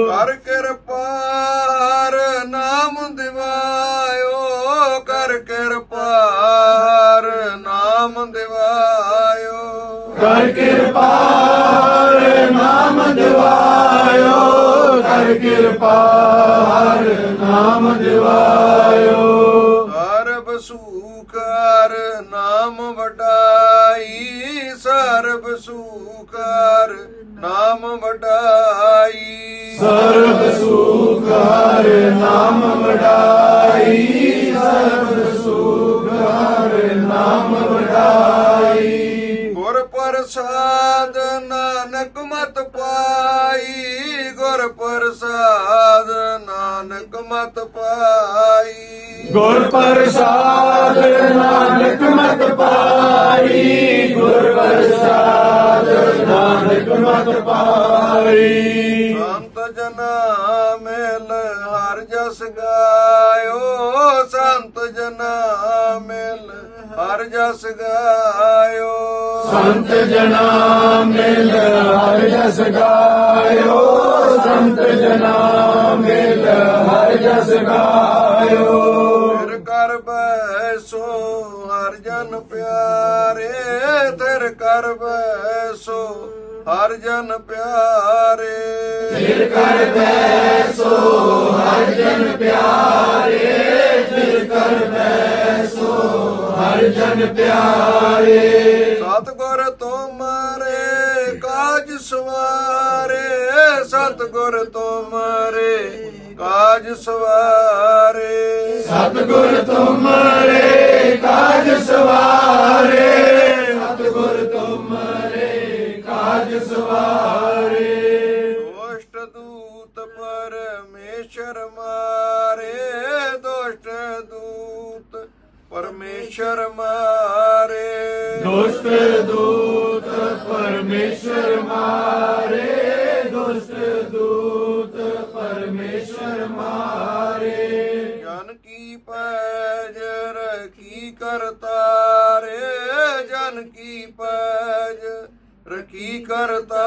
ਕਰ ਕਿਰਪਾਰ ਨਾਮ ਦਿਵਾਇਓ। ਕਰ ਕਿਰਪਾਰ ਨਾਮ ਦਿਵਾਇਓ। ਕਰ ਕਿਰਪਾਰ ਨਾਮ ਦਿਵਾਇਓ। ਕਰ ਕਿਰਪਾਰ ਨਾਮ ਦਿਵਾਇਓ। ਸਰਬ ਸੁਖਰ ਨਾਮ ਵਡਾਈ। ਸਰਬ ਸੁਖਰ ਨਾਮ ਵਡਾਈ ਸਰਬ ਸੁਖ ਹਰ ਨਾਮ ਵਡਾਈ। ਸਰਬ ਸੁਖ ਹਰ ਨਾਮ ਵਡਾਈ। ਗੁਰ ਪ੍ਰਸਾਦ ਨਾਨਕ ਮਤ ਪਾਈ। ਗੁਰ ਪ੍ਰਸਾਦ ਨਾਨਕ ਮਤ ਪਾਈ। ਗੁਰ ਪ੍ਰਸਾਦ ਜਨਾ ਮਿਲ ਹਰ ਜਸ ਗਾਇਓ ਸੰਤ ਜਨਾ ਮਿਲ ਹਰ ਜਸ ਗਾਇਓ। ਸੰਤ ਜਨਾ ਮਿਲ ਹਰ ਜਸ ਗਾਇਓ ਸੰਤ ਜਨਾ ਮਿਲ ਹਰ ਜਸ ਗਾਇਓ। ਫਿਰ ਕਰ ਬੈਸੋ ਹਰ ਜਨ ਪਿਆਰੇ ਫਿਰ ਕਰ ਬੈਸੋ ਹਰ ਜਨ ਪਿਆਰੇ। ਫਿਰ ਕਰ ਬੈਸੋ ਹਰ ਜਨ ਪਿਆਰੇ ਫਿਰ ਕਰ ਬੈਸੋ ਹਰ ਜਨ ਪਿਆਰੇ। ਸਤਗੁਰ ਤੁਮਰੇ ਕਾਜ ਸਵਾਰੇ। ਸਤਗੁਰ ਤੁਮਰੇ ਕਾਜ ਸਵਾਰੇ। ਸਤਿਗੁਰ ਤੁਮਰੇ ਸਵਾਰੇ। ਦੁਸ਼ਟ ਦੂਤ ਪਰਮੇਸ਼ਰ ਮਾਰੇ ਦੁਸ਼ਟ ਦੂਤ ਪਰਮੇਸ਼ਰ ਮਾਰੇ। ਦੁਸ਼ਟ ਦੂਤ ਪਰਮੇਸ਼ਰ ਮਾਰੇ ਦੁਸ਼ਟ ਦੂਤ ਪਰਮੇਸ਼ਰ ਮਾਰੇ। ਜਨ ਕੀ ਪੈਜ ਰਖੀ ਕਰਤਾਰੇ ਜਨ ਕੀ ਪੈਜ ਰਕੀ ਕਰਤਾ।